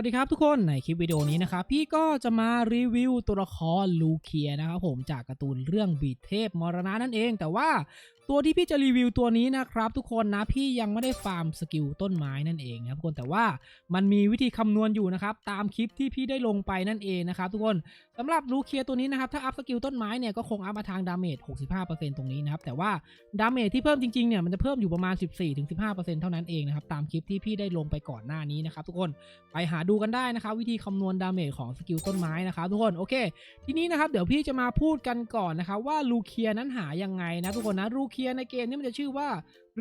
วัสดีครับทุกคนในคลิปวิดีโอนี้นะครับพี่ก็จะมารีวิวตัวละครลูเคียนะครับผมจากการ์ตูนเรื่องบีดเทพมรณะนั่นเอง แต่ว่า ตัวที่พี่จะรีวิวตัวนี้นะครับทุกคนนะพี่ยังไม่ได้ฟาร์มสกิลต้นไม้นั่นเองนะครับทุกคนแต่ว่ามันมีวิธีคำนวณอยู่นะครับตามคลิปที่พี่ได้ลงไปนั่นเองนะครับทุกคนสำหรับลูเคียตัวนี้นะครับถ้าอัพสกิลต้นไม้เนี่ยก็คงอัพมาทางดาเมจ 65%ตรงนี้นะครับแต่ว่าดาเมจที่เพิ่มจริงๆเนี่ยมันจะเพิ่มอยู่ประมาณ 14-15%เท่านั้นเองนะครับตามคลิปที่พี่ได้ลงไปก่อนหน้านี้นะครับทุกคนไปหาดูกันได้นะครับวิธีคำนวณดาเมจของสกิลต้นไม้นะครับทุกคนโอเค ทีนี้นะครับเดี๋ยวพี่จะมาพูดกันก่อนนะครับว่าลูเคียนั้นหายังไงนะทุกคนนะลูเียในเกมนี้มันจะชื่อว่า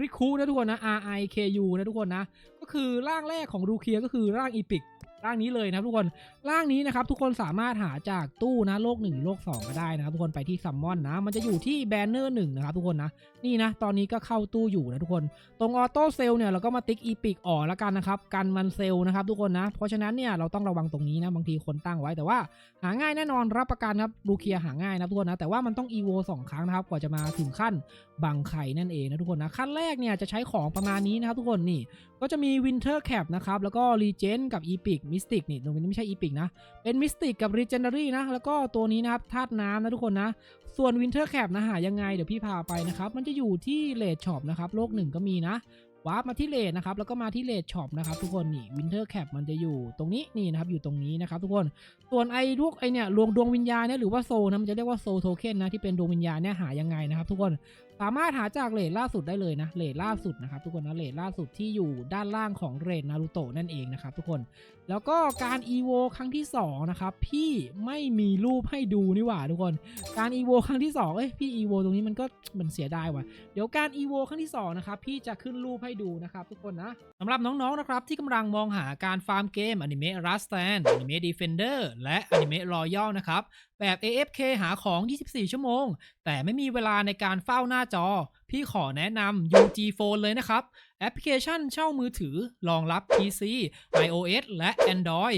ริคูนะทุกคนนะ R I K U นะทุกคนนะ ก็คือร่างแรกของรูเคียก็คือร่างอีพิก ร่างนี้เลยนะครับทุกคนร่างนี้นะครับทุกคนสามารถหาจากตู้นะโลก1โลก2ก็ได้นะครับทุกคนไปที่ซัมมอนนะ มันจะอยู่ที่แบนเนอร์หนึ่งนะครับทุกคนนะนี่นะ ตอนนี้ก็เข้าตู้อยู่นะทุกคน ตรงออโต้เซลเนี่ยเราก็มาติ๊กอีพิกออกแล้วกันนะครับกันมันเซลนะครับทุกคนนะ เพราะฉะนั้นเนี่ยเราต้องระวังตรงนี้นะบางทีคนตั้งไว้แต่ว่าหาง่ายแน่นอนรับประกันครับลูเคียหาง่ายนะทุกคนนะแต่ว่ามันต้องอีโวสองครั้งนะครับกว่าจะมาถึงขั้นบังไข่นั่นเองนะทุกคนนะขั้นแรกเนี่ยจะใช้ของประมาณนี้นะครับทุกคนนี่ก็จะมีวินเทอร์แคปนะครับแล้วก็รีเจนกับอีพิกมิิสติกนี่ตรงนี้ไม่ใช่อีพิกนะ เป็นมิสติกกับรีเจนดารี่นะ แล้วก็ตัวนี้นะครับธาตุน้ำนะทุกคนนะ ส่วนวินเทอร์แคปนะหายังไงเดี๋ยวพี่พาไปนะครับ มันจะอยู่ที่เลดช็อปนะครับโลกหนึ่งก็มีนะวาร์ปมาที่เลดนะครับแล้วก็มาที่เลดช็อปนะครับทุกคนนี่วินเทอร์แคปมันจะอยู่ตรงนี้นี่นะครับอยู่ตรงนี้นะครับทุกคนส่วนไอ้พวกไอเนี่ยดวงดวงวิญญาณเนี่ยหรือว่าโซนะมันจะเรียกว่าโซโทเค็นนะที่เป็นดวงวิญญาณเนี่ยหายังไงนะครับทุกคนสามารถหาจากเลทล่าสุดได้เลยนะเลทล่าสุดนะครับทุกคนนะเลทล่าสุดที่อยู่ด้านล่างของเรทนารูโตะนั่นเองนะครับทุกคน แล้วก็การอีโวครั้งที่ 2 นะครับ พี่ไม่มีรูปให้ดูนี่หว่าทุกคน การอีโวครั้งที่ 2 เอ้ยพี่อีโวตรงนี้มันก็มันเสียดายว่ะ เดี๋ยวการอีโวครั้งที่ 2 นะครับ พี่จะขึ้นรูปให้ดูนะครับทุกคนนะสำหรับน้องๆนะครับ ที่กำลังมองหาการฟาร์มเกมอนิเมะรัสแตนอนิเมะดีเฟนเดอร์และอนิเมะรอยัลนะครับ แบบ AFK หาของ 24 ชั่วโมง แต่ไม่มีเวลาในการเฝ้าหน้าจอ พี่ขอแนะนำ UG Phone เลยนะครับ แอปพลิเคชันเช่ามือถือรองรับ PC iOS และ Android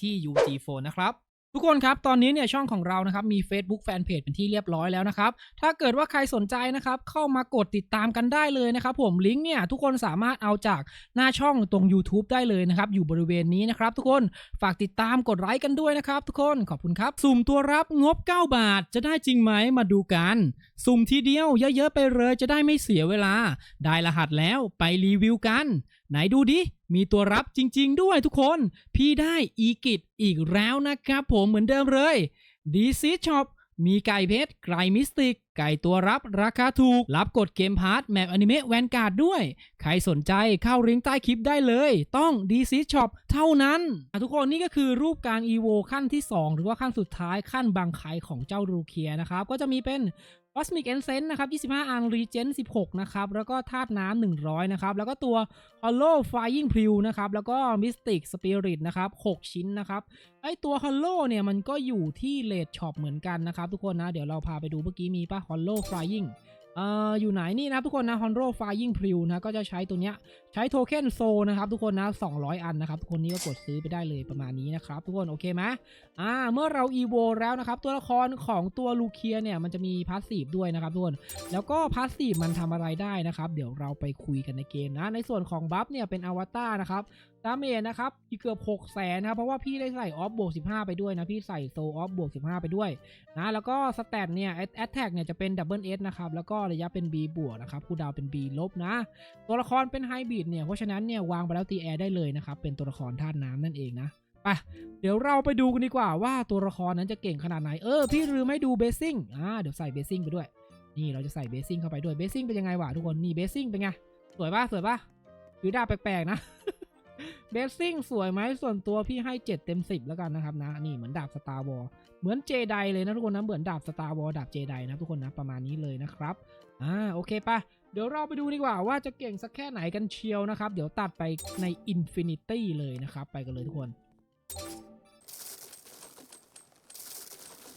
ที่ UG Phone นะครับทุกคนครับ ตอนนี้เนี่ยช่องของเรานะครับมี Facebook Fanpage เป็นที่เรียบร้อยแล้วนะครับ ถ้าเกิดว่าใครสนใจนะครับ เข้ามากดติดตามกันได้เลยนะครับผมลิงก์เนี่ยทุกคนสามารถเอาจากหน้าช่องตรง YouTube ได้เลยนะครับ อยู่บริเวณนี้นะครับทุกคนฝากติดตามกดไลค์กันด้วยนะครับ ทุกคนขอบคุณครับ สุ่มตัวรับงบ 9 บาทจะได้จริงไหมมาดูกัน สุ่มทีเดียวเยอะๆไปเลยจะได้ไม่เสียเวลา ได้รหัสแล้วไปรีวิวกัน ไหนดูดิ มีตัวรับจริง ๆ ด้วยทุกคน พี่ได้อีกิตอีกแล้วนะครับผมเหมือนเดิมเลยดีซีช็อปมีไก่เพชรไก่มิสติก ไก่ตัวรับราคาถูก รับกดเกมพาร์ทแมปอนิเมะแวนการ์ดด้วย ใครสนใจเข้าลิงก์ใต้คลิปได้เลย ต้องดีซีช็อปเท่านั้น ทุกคนนี่ก็คือรูปการอีโวขั้นที่ 2 หรือว่าขั้นสุดท้ายขั้นบางไคของเจ้ารูเคียนะครับ ก็จะมีเป็น Cosmic e n s e n นะครับ 25 อัง Regen 16 นะครับ แล้วก็ธาตุน้ำ 100 นะครับ แล้วก็ตัว Hollow Flying p r e w นะครับ แล้วก็ Mystic Spirit นะครับ 6 ชิ้นนะครับ ไอตัว Hollow เนี่ยมันก็อยู่ที่เลดช็อปเหมือนกันนะครับทุกคนนะ เดี๋ยวเราพาไปดูเมื่อกี้มีป่ะ Hollow Flying เอ่ออยู่ไหนนี่นะครับทุกคนนะ Honro Flying p r e w นะก็จะใช้ตัวเนี้ยใช้โทเค็นโซนะครับทุกคนนะ 200 อันนะครับทุกคนนี้ก็กดซื้อไปได้เลยประมาณนี้นะครับทุกคนโอเคไหมอ่าเมื่อเราอีโวแล้วนะครับตัวละครของตัวลูเคียเนี่ยมันจะมีพาสซีฟด้วยนะครับทุกคนแล้วก็พาสซีฟมันทำอะไรได้นะครับ เดี๋ยวเราไปคุยกันในเกมนะ ในส่วนของบัฟเนี่ยเป็นอวตารนะครับ ดาเมจนะครับอีกเกือบ6 0แสนนะครับเพราะว่าพี่ได้ใส่ออฟบวก15 ไปด้วยนะ พี่ใส่โซออฟบวก15 ไปด้วยนะแล้วก็สแตทเนี่ยแอตแทกเนี่ยจะเป็นดับเบิลเอสนะครับแล้วก็ระยะเป็น B บวกนะครับคูดาวเป็น B ลบนะ ตัวละครเป็นไฮบริดเนี่ยเพราะฉะนั้นเนี่ยวางไปแล้วตีแอร์ได้เลยนะครับเป็นตัวละครธาตุน้ำนั่นเองนะไปเดี๋ยวเราไปดูกันดีกว่าว่าตัวละครนั้นจะเก่งขนาดไหน เออ พี่ลืมให้ดูเบสซิ่งอ่าเดี๋ยวใส่เบสซิ่งไปด้วย นี่เราจะใส่เบสซิ่งเข้าไปด้วยเบสซิ่งเป็นยังไงวะทุกคน นี่เบสซิ่งเป็นไง สวยปะสวยปะหรือดาบแปลกๆนะ เบสซิ่งสวยไหมส่วนตัวพี่ให้ 7 เต็ม 10 แล้วกันนะครับนะ นี่เหมือนดาบสตาร์วอลเหมือนเจไดเลยนะทุกคนนะ เหมือนดาบสตาร์วอลดาบเจไดนะทุกคนนะประมาณนี้เลยนะครับ อ่าโอเคปะเดี๋ยวเราไปดูดีกว่าว่าจะเก่งสักแค่ไหนกันเชียวนะครับ เดี๋ยวตัดไปใน Infinity เลยนะครับ ไปกันเลยทุกคน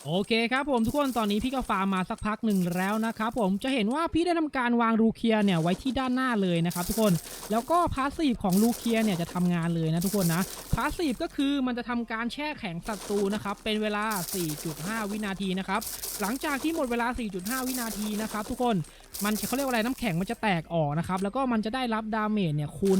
โอเคครับผมทุกคนตอนนี้พี่ก็ฟาร์มมาสักพักหนึ่งแล้วนะครับผมจะเห็นว่าพี่ได้ทำการวางรูเคียเนี่ยไว้ที่ด้านหน้าเลยนะครับทุกคนแล้วก็พาสซีฟของรูเคียเนี่ยจะทำงานเลยนะทุกคนนะพาสซีฟก็คือมันจะทำการแช่แข็งศัตรูนะครับเป็นเวลา 4.5 วินาทีนะครับหลังจากที่หมดเวลา 4.5 วินาทีนะครับทุกคน มันเขาเรียกว่าอะไรน้ำแข็งมันจะแตกออกนะครับ แล้วก็มันจะได้รับดาเมจเนี่ยคูณ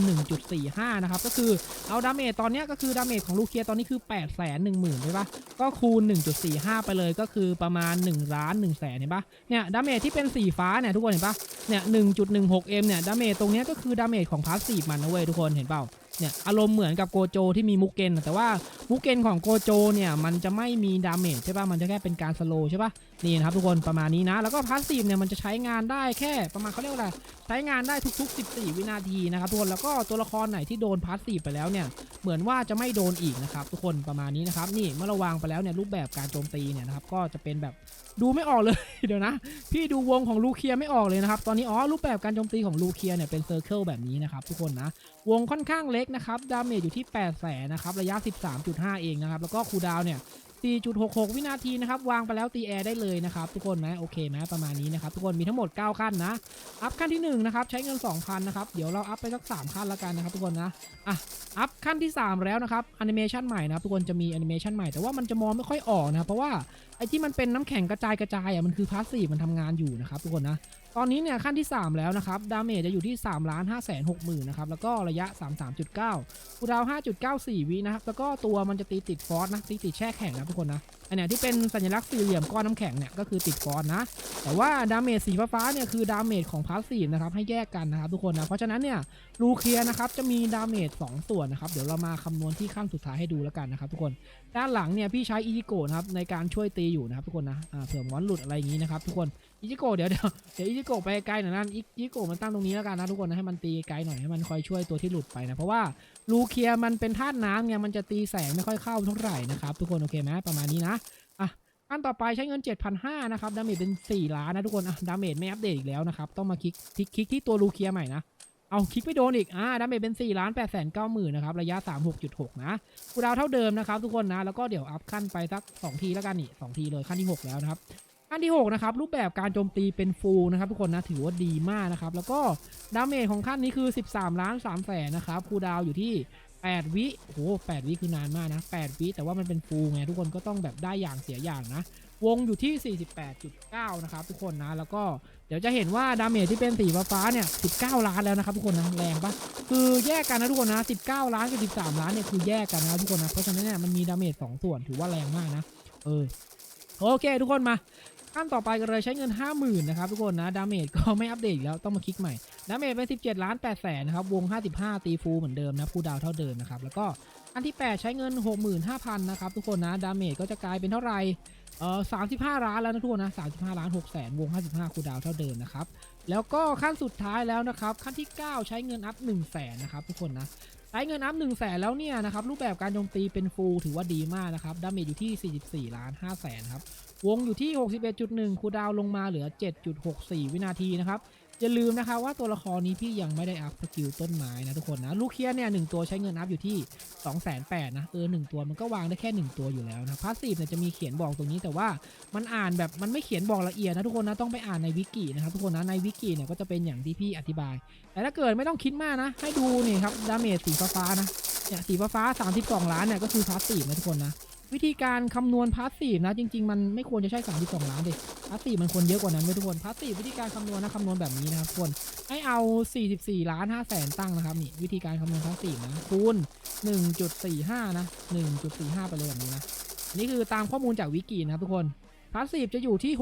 1.45 นะครับ ก็คือเอาดาเมจตอนนี้ก็คือดาเมจของลูเคียตอนนี้คือ 8 1 0 0 0 0ใช่ปะก็คูณ 1.45 ไปเลยก็คือประมาณ1ล้าน1แสนเห็นปะเนี่ยดาเมจที่เป็นสีฟ้าเนี่ยทุกคนเห็นปะเนี่ย 1.16m เนี่ยดาเมจตรงนี้ก็คือดาเมจของพาสซีฟมันนะเว้ยทุกคนเห็นเปล่า เนี่ยอารมณ์เหมือนกับโกโจที่มีมุกเกนแต่ว่ามุกเกนของโกโจเนี่ยมันจะไม่มีดาเมจใช่ปะมันจะแค่เป็นการสโลใช่ปะนี่นะครับทุกคนประมาณนี้นะ แล้วก็พาสซีฟเนี่ยมันจะใช้งานได้แค่ประมาณเขาเรียกว่าอะไรใช้งานได้ทุก ๆ 14 วินาทีนะครับทุกคนแล้วก็ตัวละครไหนที่โดนพาสซีฟไปแล้วเนี่ยเหมือนว่าจะไม่โดนอีกนะครับทุกคนประมาณนี้นะครับนี่เมื่อเราวางไปแล้วเนี่ยรูปแบบการโจมตีเนี่ยนะครับก็จะเป็นแบบดูไม่ออกเลย เดี๋ยวนะ พี่ดูวงของลูเคียไม่ออกเลยนะครับตอนนี้อ๋อรูปแบบการโจมตีของลูเคียเนี่ยเป็นเซอร์เคิลแบบนี้นะครับทุกคนนะวงค่อนข้างเล็กกนะครับ ดาเมจอยู่ที่8แสนนะครับ ระยะ 13.5 เองนะครับ แล้วก็คูดาวเนี่ย 4.66 วินาทีนะครับ วางไปแล้วตีแอร์ได้เลยนะครับ ทุกคนไหมโอเคไหมประมาณนี้นะครับ ทุกคนมีทั้งหมด 9 ขั้นนะ อัพขั้นที่1นะครับ ใช้เงิน 2,000 นะครับ เดี๋ยวเราอัพไปสัก 3 ขั้นล้วกันนะครับ ทุกคนนะ อะ อัพขั้นที่ 3 แล้วนะครับแอนิเมชันใหม่นะครับ ทุกคนจะมีแอนิเมชันใหม่ แต่ว่ามันจะมองไม่ค่อยออกนะ เพราะว่าไอ้ที่มันเป็นน้ำแข็งกระจายกระจายอะ มันคือพาสซีฟมันทำงานอยู่นะครับทุกคนนะ ตอนนี้เนี่ยขั้นที่ 3 แล้วนะครับ ดาเมจจะอยู่ที่3ล้าน5แสน6หมื่นนะครับ แล้วก็ระยะ 33.9คูดาว 5.94 วินะครับ แล้วก็ตัวมันจะตีติดฟอสนะ ตีติดแช่แข็งนะทุกคนนะ อันเนี้ยที่เป็นสัญลักษณ์สี่เหลี่ยมก้อนน้ำแข็งเนี่ย ก็คือติดฟอสนะ แต่ว่าดาเมจสีฟ้าเนี่ยคือดาเมจของพาสซีฟนะครับ ให้แยกกันนะครับทุกคนนะ เพราะฉะนั้นเนี่ยรูเคียนะครับจะมีดาเมจ2ส่วนนะครับ เดี๋ยวเรามาคำนวณที่ขั้นสุดท้ายให้ดูแล้วกันนะครับทุกคน ด้านหลังเนี่ยพี่ใช้อีโกนะครับในการช่วยตีอยู่นะครับทุกคนนะ อ่าเผื่อมอนหลุดอะไรอย่างนี้นะครับทุกคน อิจิโกะเดี๋ยวเดี๋ยวเดี๋ยวอิจิโกะไปไกลหน่อยนะอิจิโกะมันตั้งตรงนี้แล้วกันนะทุกคนนะให้มันตีไกลหน่อยให้มันคอยช่วยตัวที่หลุดไปนะเพราะว่าลูเคียมันเป็นธาตุน้ำไงมันจะตีแสงไม่ค่อยเข้าเท่าไหร่นะครับทุกคนโอเคไหมประมาณนี้นะอะขั้นต่อไปใช้เงิน 7,500นะครับดาเมจเป็น 4 ล้านนะทุกคนอะดาเมจไม่อัปเดตอีกแล้วนะครับต้องมาคลิกคลิกคลิกที่ตัวลูเคียใหม่นะเอาคลิกไม่โดนอีก อ่า ดาเมจเป็น4ล้าน8แสน9หมื่นนะครับ ระยะ 36.6 นะกูดาวเท่าเดิมนะครับทุกคนนะ แล้วก็เดี๋ยวอัพขั้นไปสักสองทีแล้วกันนี่สองทีเลยขั้นที่หกแล้วนะครับ ขั้นที่ 6 นะครับ รูปแบบการโจมตีเป็นฟูลนะครับ ทุกคนนะถือว่าดีมากนะครับ แล้วก็ดาเมจของขั้นนี้คือ 13 ล้าน3แสนนะครับคูดาวอยู่ที่ 8 วิโอ้โห8วิคือนานมากนะ 8 วิแต่ว่ามันเป็นฟูลไงทุกคนก็ต้องแบบได้อย่างเสียอย่างนะ วงอยู่ที่ 48.9 นะครับ ทุกคนนะ แล้วก็เดี๋ยวจะเห็นว่าดาเมจที่เป็นสีฟ้าเนี่ย 19 ล้านแล้วนะครับทุกคนนะแรงปะคือแยกกันนะทุกคนนะ 19 ล้านกับ 13 ล้านเนี่ยคือแยกกันนะทุกคนนะ เพราะฉะนั้นเนี่ยมันมีดาเมจ2ส่วนถือว่าแรงมากนะ เออโอเค ทุกคนมา ขั้นต่อไปกันเลยใช้เงิน 50,000นะครับทุกคนนะดาเมจก็ไม่อัปเดตแล้วต้องมาคลิกใหม่ดาเมจเป็น 17 ล้าน8แสนนะครับวง 55 ตีฟูลเหมือนเดิมนะผู้ดาวเท่าเดิมนะครับแล้วก็อันที่ 8 ใช้เงิน 65,000นะครับทุกคนนะดาเมจก็จะกลายเป็นเท่าไหร่เออ35ล้านแล้วนะทุกคนนะ35ล้าน6แสนวง55คูดาวเท่าเดิมนะครับ แล้วก็ขั้นสุดท้ายแล้วนะครับ ขั้นที่9ใช้เงินอัพ1แสนนะครับทุกคนนะใช้เงินอัพ1แสนแล้วเนี่ยนะครับรูปแบบการโจมตีเป็นฟูลถือว่าดีมากนะครับดาเมจอยู่ที่44ล้าน5แสนครับ วงอยู่ที่ 61.1คูดาวลงมาเหลือ 7.64 วินาทีนะครับ อย่าลืมนะคะว่าตัวละครนี้พี่ยังไม่ได้อัพสกิลต้นไม้นะทุกคนนะ ลูกเคียเนี่ยหนึ่งตัวใช้เงินอัพอยู่ที่ 2 8 0 0 0นะเออหนึ่งตัวมันก็วางได้แค่ 1 ตัวอยู่แล้วนะพาสซีฟเนี่ยจะมีเขียนบอกตรงนี้แต่ว่ามันอ่านแบบมันไม่เขียนบอกละเอียดนะทุกคนนะต้องไปอ่านในวิกินะครับทุกคนนะในวิกิเนี่ยก็จะเป็นอย่างที่พี่อธิบาย แต่ถ้าเกิดไม่ต้องคิดมากนะ ให้ดูนี่ครับดาเมจสีฟ้านะเนี่ยสีฟ้า32 ล้านเนี่ยก็คือพาสซีฟนะทุกคนนะ วิธีการคำนวณพาสซีฟนะ จริง ๆ มันไม่ควรจะใช่ 32 ล้านดิพาสซีฟมันควรเยอะกว่านั้นไว้ทุกคนพาสซีฟวิธีการคำนวณนะคำนวณแบบนี้นะครับทุกคนให้เอา 44 ล้าน5แสนตั้งนะครับนี่วิธีการคำนวณพาสซีฟนะคูณ 1.45 นะ 1.45 ไปเลยแบบนี้นะนี่คือตามข้อมูลจากวิกินะครับทุกคนพาสซีฟจะอยู่ที่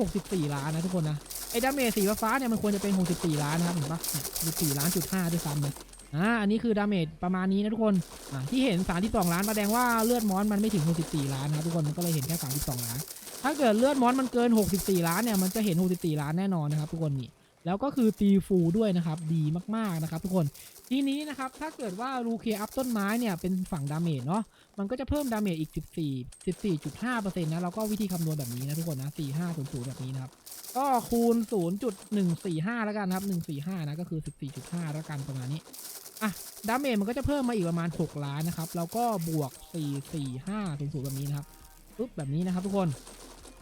64 ล้านนะทุกคนนะไอ้ดาเมจสีฟ้าเนี่ยมันควรจะเป็น 64 ล้านนะครับเห็นปะ64ล้านจุด5ด้วยซ้ำนะ อ่าอันนี้คือดาเมจประมาณนี้นะทุกคนอ่าที่เห็น 32 ล้านแสดงว่าเลือดมอนมันไม่ถึง 64 ล้านนะทุกคนมันก็เลยเห็นแค่ 32 ล้าน ถ้าเกิดเลือดมอนมันเกิน 64 ล้านเนี่ยมันจะเห็น 64 ล้านแน่นอนนะครับทุกคนนี่แล้วก็คือตีฟูด้วยนะครับดีมากๆนะครับทุกคนทีนี้นะครับถ้าเกิดว่ารูเคอัพต้นไม้เนี่ยเป็นฝั่งดาเมจเนาะมันก็จะเพิ่มดาเมจอีก 14 14.5%นะแล้วก็วิธีคำนวณแบบนี้นะทุกคนนะ4500แบบนี้นะครับก็คูณ 0.145 แล้วกันครับ 145 นะ ก็คือ 14.5 แล้วกันประมาณนี้ อะดาเมจมันก็จะเพิ่มมาอีกประมาณ 6 ล้านนะครับ แล้วก็บวก 4 4 5ถึงสูแบบนี้นะครับปุ๊บแบบนี้นะครับทุกคน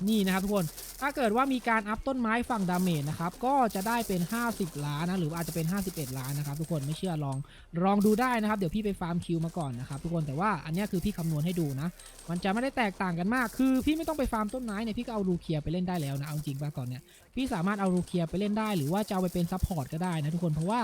นี่นะครับทุกคน ถ้าเกิดว่ามีการอัพต้นไม้ฝั่งดาเมจนะครับ ก็จะได้เป็น 50 ล้านนะ หรือว่าอาจจะเป็น 51 ล้านนะครับ ทุกคน ไม่เชื่อลอง ลองดูได้นะครับ เดี๋ยวพี่ไปฟาร์มคิวมาก่อนนะครับทุกคน แต่ว่าอันนี้คือพี่คำนวณให้ดูนะ มันจะไม่ได้แตกต่างกันมาก คือพี่ไม่ต้องไปฟาร์มต้นไม้เนี่ย พี่ก็เอารูเคียไปเล่นได้แล้วนะ เอาจริงป่ะก่อนเนี่ย พี่สามารถเอารูเคียไปเล่นได้ หรือว่าจะเอาไปเป็นซัพพอร์ตก็ได้นะทุกคน เพราะว่า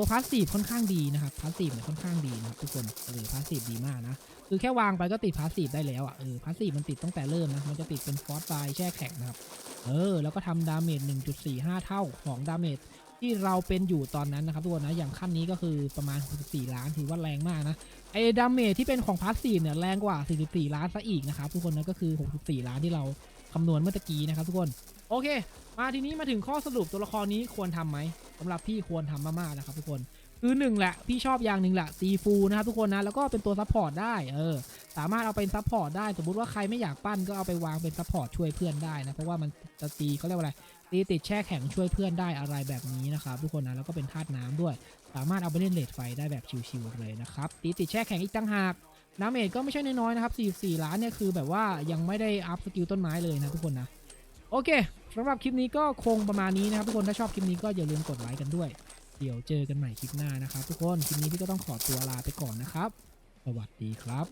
ตัวพาสซีฟค่อนข้างดีนะครับพาสซีฟเนี่ยค่อนข้างดีนะครับทุกคนเออพาสซีฟดีมากนะคือแค่วางไปก็ติดพาสซีฟได้แล้วอะเออพาสซีฟมันติดตั้งแต่เริ่มนะมันจะติดเป็นฟอสไฟแช่แข็งนะครับเออแล้วก็ทำดาเมจ1.45 เท่าของดาเมจที่เราเป็นอยู่ตอนนั้นนะครับทุกคนนะอย่างขั้นนี้ก็คือประมาณ 64 ล้านถือว่าแรงมากนะไอ้ดาเมจที่เป็นของพาสซีฟเนี่ยแรงกว่า 44 ล้านซะอีกนะครับทุกคนนะก็คือ 64 ล้านที่เราคำนวณเมื่อตะกี้นะครับทุกคนโอเค มาทีนี้มาถึงข้อสรุปตัวละครนี้ควรทำไหม สำหรับพี่ควรทำมากๆนะครับทุกคนคือหนึ่งแหละพี่ชอบอย่างหนึ่งแหละตีฟูนะครับทุกคนนะแล้วก็เป็นตัวซัพพอร์ตได้เออสามารถเอาเป็นซัพพอร์ตได้สมมุติว่าใครไม่อยากปั้นก็เอาไปวางเป็นซัพพอร์ตช่วยเพื่อนได้นะเพราะว่ามันจะตีเขาเรียกว่าอะไรตีติดแช่แข็งช่วยเพื่อนได้อะไรแบบนี้นะครับทุกคนนะแล้วก็เป็นธาตุน้ำด้วย สามารถเอาไปเล่นเลดไฟได้แบบชิวๆเลยนะครับตีติดแช่แข็งอีกตั้งหากน้ำเมจก็ไม่ใช่น้อยๆนะครับ44ล้านเนี่ยคือแบบว่ายังไม่ได้อัพสกิลต้นไม้เลยนะทุกคนนะโอเค สำหรับคลิปนี้ก็คงประมาณนี้นะครับทุกคนถ้าชอบคลิปนี้ก็อย่าลืมกดไลค์กันด้วย เดี๋ยวเจอกันใหม่คลิปหน้านะครับ ทุกคนคลิปนี้พี่ก็ต้องขอตัวลาไปก่อนนะครับ สวัสดีครับ